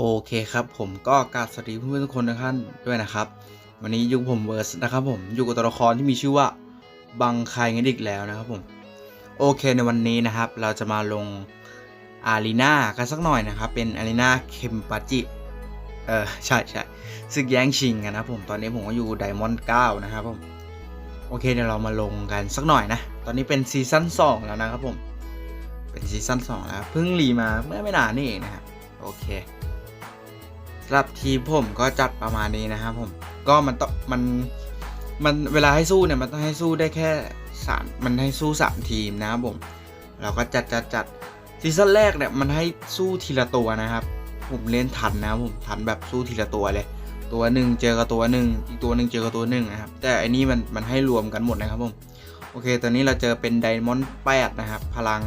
โอเคครับผมก็กราบสวัสดีเพื่อนๆทุกคนทุกท่านด้วยนะครับ วันนี้อยู่ผมเวิร์สนะครับผมอยู่กับตัวละครที่มีชื่อว่าบังคายเงดิกแล้วนะครับผมโอเคในวันนี้นะครับ เราจะมาลงอารีนากันสักหน่อยนะครับ เป็นอารีนาเคมปาจิเออใช่ใช่ซึกแย่งชิงกันนะครับผมตอนนี้ผมก็อยู่ไดมอนด์9นะครับผมโอเคเดี๋ยวเรามาลงกันสักหน่อยนะ ตอนนี้เป็นซีซั่น2แล้วนะครับผมเป็นซีซั่น2แล้วเพิ่งรีมาเมื่อไม่นานนี่เองนะครับโอเค สำหรับทีมผมก็จัดประมาณนี้นะครับผมก็มันต้องมันมันเวลาให้สู้เนี่ยมันต้องให้สู้ได้แค่สามมันให้สู้สามทีมนะครับผมเราก็จัดจัดจัดซีซั่นแรกเนี่ยมันให้สู้ทีละตัวนะครับ ผมเล่นทันนะครับผมทันแบบสู้ทีละตัวเลย ตัวหนึ่งเจอกับตัวหนึ่งอีกตัวหนึ่งเจอกับตัวหนึ่งนะครับ แต่อันนี้มันมันให้รวมกันหมดนะครับผมโอเคตอนนี้เราเจอเป็นไดมอนด์แปดนะครับ พลัง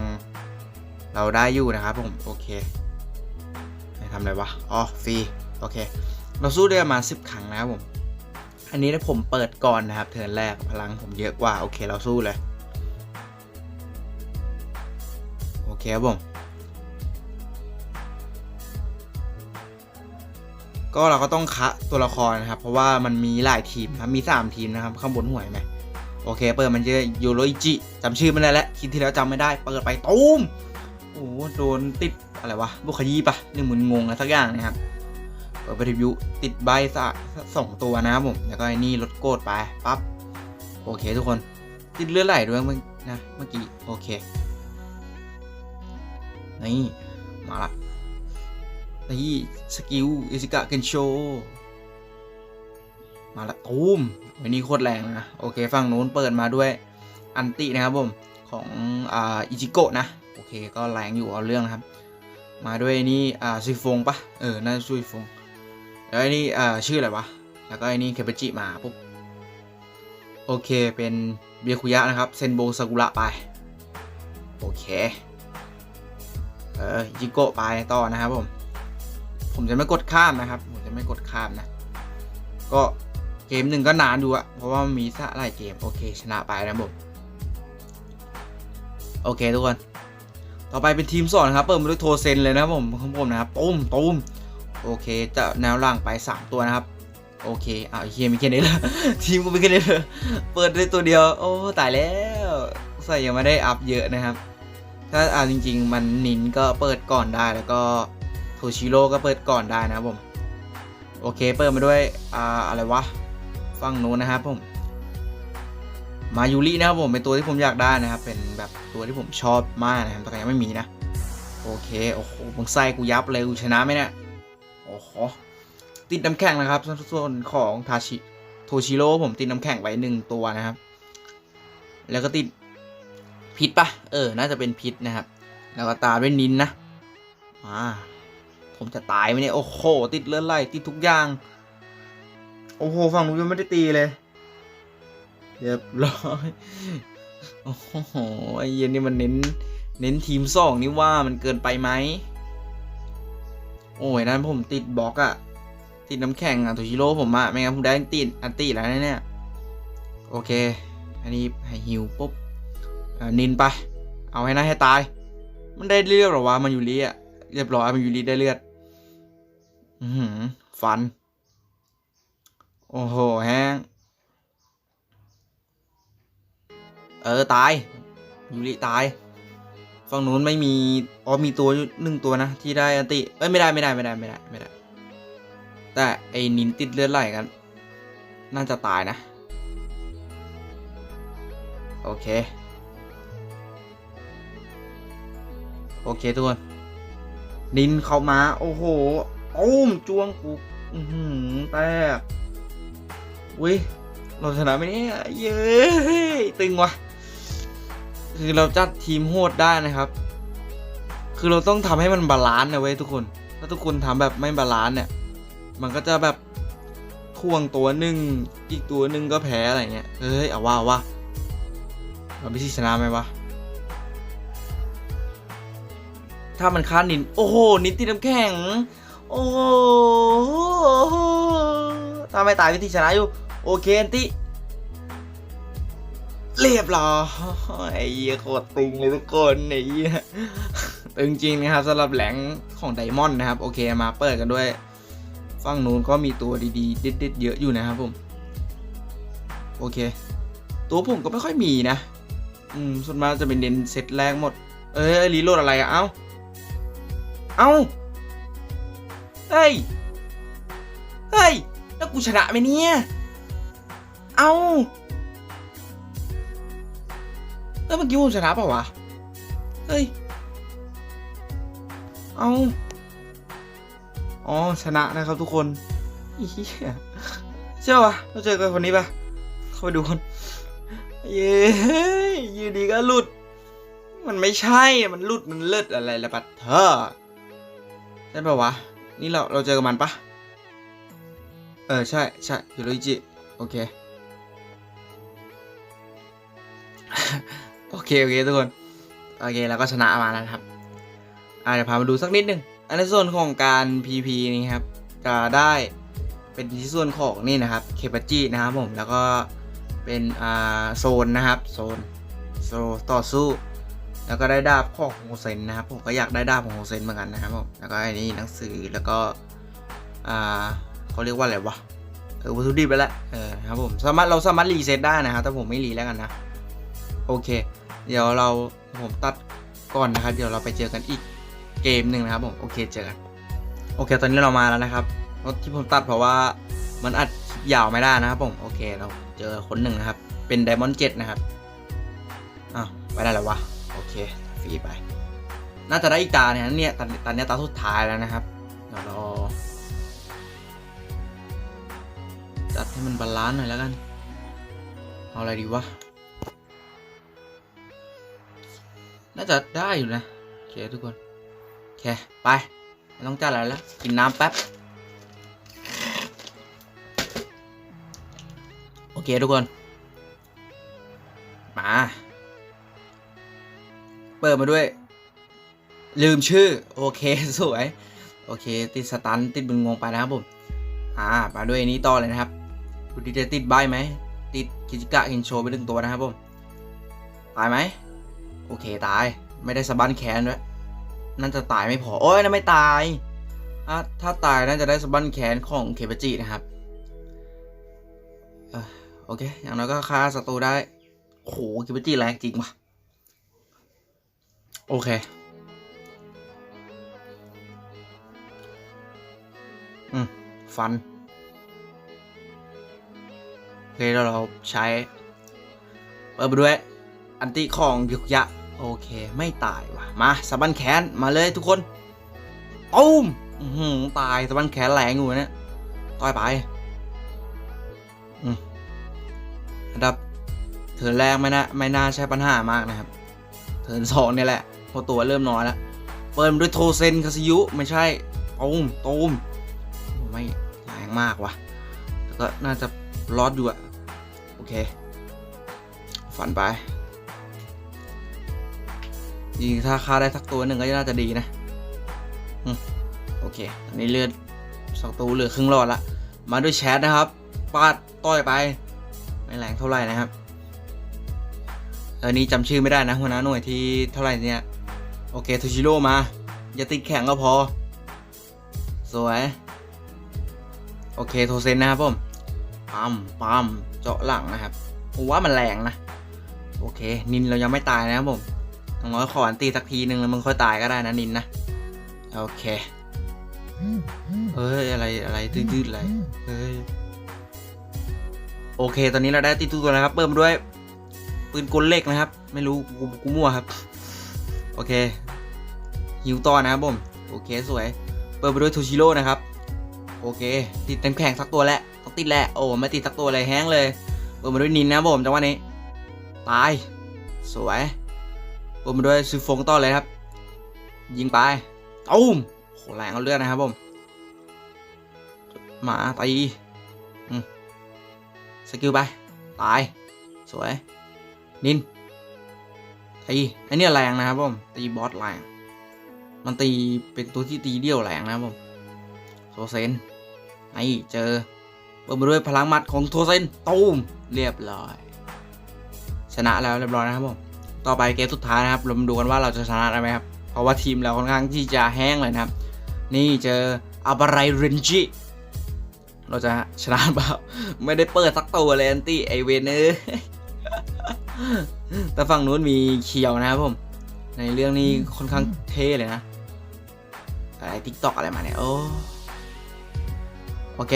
เราได้อยู่นะครับผมโอเคทำอะไรวะอ๋อฟรี โอเค เราสู้ได้ประมาณสิบครั้งนะครับผม อันนี้ถ้าผมเปิดก่อนนะครับ เทิร์นแรกพลังผมเยอะกว่า โอเค เราสู้เลย โอเคครับผม ก็เราก็ต้องคะตัวละครนะครับ เพราะว่ามันมีหลายทีมนะครับ มี 3 ทีมนะครับ ข้างบนหวเห็นไหมโอเค เปิดมันจะยูโรอิจิจำชื่อมันได้แล้ว คิดที่แล้วจำไม่ได้ เปิดไปตูมโอ้โหโดนติดอะไรวะบุคยีปะหนึ่งหมื่นงงอะไรสักอย่างนะครับ เปิดปรีวิวติดใบสะสองตัวนะครับผมแล้วก็ไอ้นี่ลดโกดไปปั๊บโอเคทุกคนติดเลือดไหลด้วยเมื่อนะเมื่อกี้โอเคนี่มาละนี่สกิลอิซิกะเกนโชมาละตูมวันนี้โคตรแรงนะโอเคฝั่งนู้นเปิดมาด้วยอันตินะครับผมของอ่าอิจิโกะนะโอเคก็แรงอยู่เอาเรื่องนะครับ มาด้วยนี่อ่าซุยฟงปะเออน่าจะซุยฟง แล้วไอ้นี่อ่าชื่ออะไรวะ แล้วก็ไอ้นี่เคปจิมาปุ๊บ โอเคเป็นเบียคุยะนะครับ เซนโบซากุระไป โอเค เออจิโกะไปต่อนะครับผม ผมจะไม่กดข้ามนะครับ ผมจะไม่กดข้ามนะ ก็เกมหนึ่งก็นานดูอะเพราะว่ามีสะหลายเกม โอเคชนะไปนะครับผม โอเคทุกคน ต่อไปเป็นทีมสอนครับ เปิดมาด้วยโทเซนเลยนะครับผมของผมนะครับตุ้มตุ้ม โอเคจะแนวล่างไป 3 ตัวนะครับ โอเคอ้าวเฮียมีแค่นี้เลยทีมกูมีแค่นี้เลยเปิดได้ตัวเดียว โอ้ตายแล้วใส่ยังไม่ได้อัพเยอะนะครับ ถ้าอ่าจริง ๆ มันนินก็เปิดก่อนได้แล้วก็โทชิโร่ก็เปิดก่อนได้นะครับผมโอเคเปิดมาด้วยอ่าอะไรวะฝั่งนู้นนะครับผมมายูรินะครับผมเป็นตัวที่ผมอยากได้นะครับ เป็นแบบตัวที่ผมชอบมากนะครับแต่ยังไม่มีนะ โอเคโอ้โหมึงไส้กูยับเลยกูชนะไหมเนี่ย โอ้โหติดน้ำแข็งนะครับส่วนของทาชิโทชิโร่ผมติดน้ำแข็งไว้หนึ่งตัวนะครับ แล้วก็ติดพิษปะเออ น่าจะเป็นพิษนะครับ แล้วก็ตามด้วยนินนะอ่าผมจะตายไหมเนี่ย โอ้โห ติดเลือดไหลติดทุกอย่าง โอ้โห ฝั่งนู้นยังไม่ได้ตีเลยเรียบร้อย โอ้โห ไอเย็นนี่มันเน้น เน้นทีมสองนี่ว่ามันเกินไปไหม โอ้ยนั้นผมติดบล็อกอะติดน้ำแข็งอะโทชิโร่ผมอะไม่งั้นผมได้ติดอันติแล้วเนี่ยโอเค อันนี้ให้ฮิวปุ๊บนินไป เอาให้น่าให้ตาย มันได้เลือดหรอวะมันอยู่รีอะเรียบร้อยมันอยู่รีได้เลือด อือหือฟัน โอ้โหแห้งเออ ตายยูริตาย ฝั่งนู้นไม่มีอ๋อมีตัวหนึ่งตัวนะ ที่ได้อันติเอ้ยไม่ได้ไม่ได้ไม่ได้ไม่ได้ไม่ได้ แต่ไอ้นินติดเลือดไหลกัน น่าจะตายนะ โอเค โอเคทุกคนนินเข้ามา โอ้โหโอ้มจวงกูอือหือแตกอุ้ยเราชนะไหมเนี่ยเย้ตึงว่ะ คือเราจัดทีมโหดได้นะครับ คือเราต้องทำให้มันบาลานซ์นะเว้ยทุกคน ถ้าทุกคนทำแบบไม่บาลานซ์เนี่ย มันก็จะแบบท่วงตัวหนึ่งอีกตัวหนึ่งก็แพ้อะไรเงี้ย เฮ้ยเอาว่าว่าเราไปที่ชนะไหมวะ ถ้ามันฆ่านิน โอ้โห นินตีน้ำแข็ง โอ้โหถ้าไม่ตายวิธีชนะอยู่ โอเคนติ เรียบร้อยไอ้เหี้ยโคตรตึงเลยทุกคนไอ้เหี้ยตึงจริงนะครับสำหรับแหลงของไดมอนด์นะครับ โอเคมาเปิดกันด้วยฝั่งนู้นก็มีตัวดีๆเด็ดๆเยอะอยู่นะครับผม โอเค ตัวผมก็ไม่ค่อยมีนะ อืมส่วนมากจะเป็นเน้นเซตแรกหมด เอ้ยรีโหลดอะไรอะเอ้า เอ้า เฮ้ย เฮ้ย แล้วกูชนะไหมเนี่ย เอ้า เอ้ยเมื่อกี้ผมชนะเปล่าวะ เฮ้ย เอาอ๋อ ชนะนะครับทุกคนอีเหี้ยเชื่อปะเราเจอกันคนนี้ปะเข้าไปดูคน เย้ยืนดีก็หลุด มันไม่ใช่ มันหลุด มันเลิศอะไรละปัดเธอใช่ปะวะ นี่เราเราเจอกับมันปะเออ ใช่ใช่ยูโรอิจิ โอเค เคโอเคทุกคนโอเคแล้วก็ชนะมาแล้วครับอ่าเดี๋ยวพามาดูสักนิดหนึ่งอันในส่วนของการ PP นี่ครับจะได้เป็นที่ส่วนของนี่นะครับเคปจินะครับผมแล้วก็เป็นอ่าโซนนะครับโซนโซต่อสู้ แล้วก็ได้ดาบของโฮเซนนะครับผมก็อยากได้ดาบของโฮเซนเหมือนกันนะครับผมแล้วก็ไอันนี้หนังสือแล้วก็อ่าเขาเรียกว่าอะไรวะเออวัตถุดิบไปแล้วเออครับผมสามารถเราสามารถรีเซ็ตได้นะครับแต่ผมไม่รีแล้วกันนะโอเค เดี๋ยวเราผมตัดก่อนนะครับ เดี๋ยวเราไปเจอกันอีกเกมหนึ่งนะครับผมโอเคเจอกันโอเค ตอนนี้เรามาแล้วนะครับรถที่ผมตัดเพราะว่ามันอัดยาวไม่ได้นะครับผมโอเคเราเจอคนหนึ่งนะครับ เป็นไดมอนด์เจ็ดนะครับอ้าวไปได้แล้ววะโอเคฟรีไป น่าจะได้อีกตาเนี่ยเนี่ยตอนตอนเนี้ยตาสุดท้ายแล้วนะครับเดี๋ยวรอจัดให้มันบาลานซ์หน่อยแล้วกัน เอาอะไรดีวะ น่าจะได้อยู่นะโอเคทุกคนโอเคไปไม่ต้องจัดอะไรแล้วกินน้ำแป๊บโอเคทุกคนมาเปิดมาด้วย ลืมชื่อ โอเค สวย โอเค ติดสตันติดบึงงงไปนะครับผม อ่า มาด้วยนี้ต่อเลยนะครับดูดีจะติดใบไหม ติดคิจิกะเคนโชไปหนึ่งตัวนะครับผม ตายไหม โอเคตาย ไม่ได้สะบั้นแขนด้วยน่าจะตายไม่พอ โอ้ยน่าไม่ตายอะถ้าตายน่าจะได้สะบั้นแขนของเคปจินะครับอโอเค อย่างน้อยก็ฆ่าศัตรูได้โหเคปจิแรงจริงว่ะ โอเค อืม ฟัน โอเค แล้วเราใช้ เปิดไปด้วย อันติของยุกยะ โอเค ไม่ตายว่ะ มาสะบันแขนมาเลยทุกคนตุ้มตายสะบันแขนแหลงอยู่เนี่ยต่อยไปอันดับเถินแรกไม่น่าไม่น่าใช่ปัญหามากนะครับ เถินสองเนี่ยแหละพอตัวเริ่มน้อยแล้ว เปิดด้วยโทเซนคาซิยุไม่ใช่ตูมตูมไม่แรงมากว่ะแต่ก็น่าจะรอดอยู่อะโอเค ฝันไป ยิงถ้าฆ่าได้สักตัวหนึ่งก็น่าจะดีนะโอเคอันนี้เลือดสองตัวเหลือครึ่งหลอดละ มาด้วยแชทนะครับปาดต้อยไป ไม่แรงเท่าไหร่นะครับอันนี้จำชื่อไม่ได้นะหัวหน้าหน่วยที่เท่าไหร่เนี่ยโอเคทูชิโร่มา อย่าติดแข็งก็พอ สวย โอเคโทเซนนะครับผมปั๊มปั๊มเจาะหลังนะครับผมว่ามันแรงนะ โอเค นินเรายังไม่ตายนะครับผม อย่างน้อยขออันตีสักทีหนึ่งแล้วมึงค่อยตายก็ได้นะนินนะโอเคเอ้ยอะไรอะไรตืดๆอะไรเฮ้ยโอเค ตอนนี้เราได้ติดตู้ตัวแล้วครับเปิดมด้วยปืนกลเล็กนะครับ ไม่รู้กูกูมั่วครับ โอเคหิวต่อนะครับผมโอเคสวย เปิดไปด้วยทูชิโร่นะครับ โอเค ติดเต็มแข่งสักตัวแล้วต้องติดแหละโอ้ไม่ติดสักตัวเลยแห้งเลย เปิดมาด้วยนินนะบผมจังหวะนี้ตายสวย เปิดมาด้วยซูฟงต่อเลยครับ ยิงไปตุ้มโหแรงเอาเลือดนะครับผมหมาตีสกิลไป ตาย สวย นินตีไอันนี้แรงนะครับผมตีบอสแรงมันตีเป็นตัวที่ตีเดี่ยวแรงนะครับผมโซเซนไอ้เจอเปิดมาด้วยพลังมัดของโทเซนตูมเรียบร้อย ชนะแล้วเรียบร้อยนะครับผม ต่อไปเกมสุดท้ายนะครับเรามาดูกันว่าเราจะชนะได้ไหมครับ เพราะว่าทีมเราค่อนข้างที่จะแห้งเลยนะครับ นี่เจออาบารายเรนจิเราจะชนะเปล่าไม่ได้เปิดสักตัวเลยแอนตี้ไอเวนเนอร์แต่ฝั่งนู้นมีเขียวนะครับผม ในเรื่องนี้ค่อนข้างเท่เลยนะอะไรทิกตอกอะไรมาเนี่ยโอ้โอเค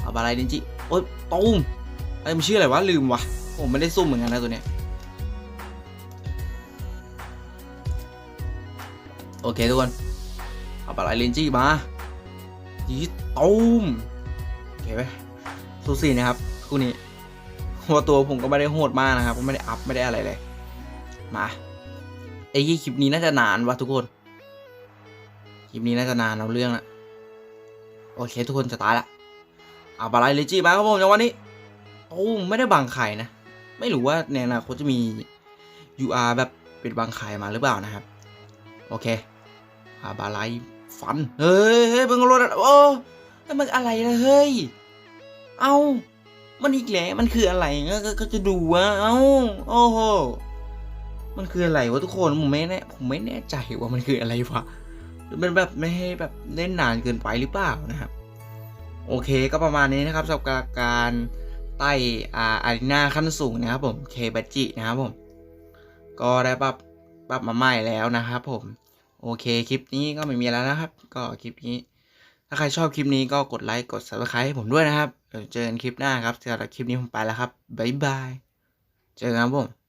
เอาบาลายดินจิโอ๊ยตูมไอ้มันชื่ออะไรวะลืมวะผมไม่ได้ซุ่มเหมือนกันนะตัวเนี้ย โอเคทุกคน เอาบาลายดินจิมายีตูมโอเคไหมสูสีนะครับคู่นี้หัวตัวผมก็ไม่ได้โหดมากนะครับก็ไม่ได้อัพไม่ได้อะไรเลย มาไอ้ยี่คลิปนี้น่าจะนานวะทุกคน คลิปนี้น่าจะนานเอาเรื่องละโอเคทุกคนจะตายละเอาบาลายเลจิมาครับผมจังหวะนี้โอ้ไม่ได้บังไข่นะ ไม่รู้ว่าในอนาคตจะมี UR แบบเป็นบังไข่มาหรือเปล่านะครับ โอเค อาบาลายฟัน เฮ้ยเฮ้ยเพิ่งรถโอ้แล้วมันอะไรนะเฮ้ย เอามันอีกแล้วมันคืออะไรก็จะดูว่าเอ้า โอ้โห มันคืออะไรวะทุกคน ผมไม่แน่ ผมไม่แน่ใจว่ามันคืออะไรวะมันแบบไม่ให้แบบเล่นนานเกินไปหรือเปล่านะครับ โอเคก็ประมาณนี้นะครับสำหรับการไต่อาอารีนาขั้นสูงนะครับผมเคบัจินะครับผม ก็ได้ปรับปรับมาใหม่แล้วนะครับผม โอเค คลิปนี้ก็ไม่มีแล้วนะครับ ก็คลิปนี้ ถ้าใครชอบคลิปนี้ก็กดไลค์กด subscribe ให้ผมด้วยนะครับเดี๋ยวเจอกันคลิปหน้าครับสำหรับคลิปนี้ผมไปแล้วครับบ๊ายบาย เจอกันครับผม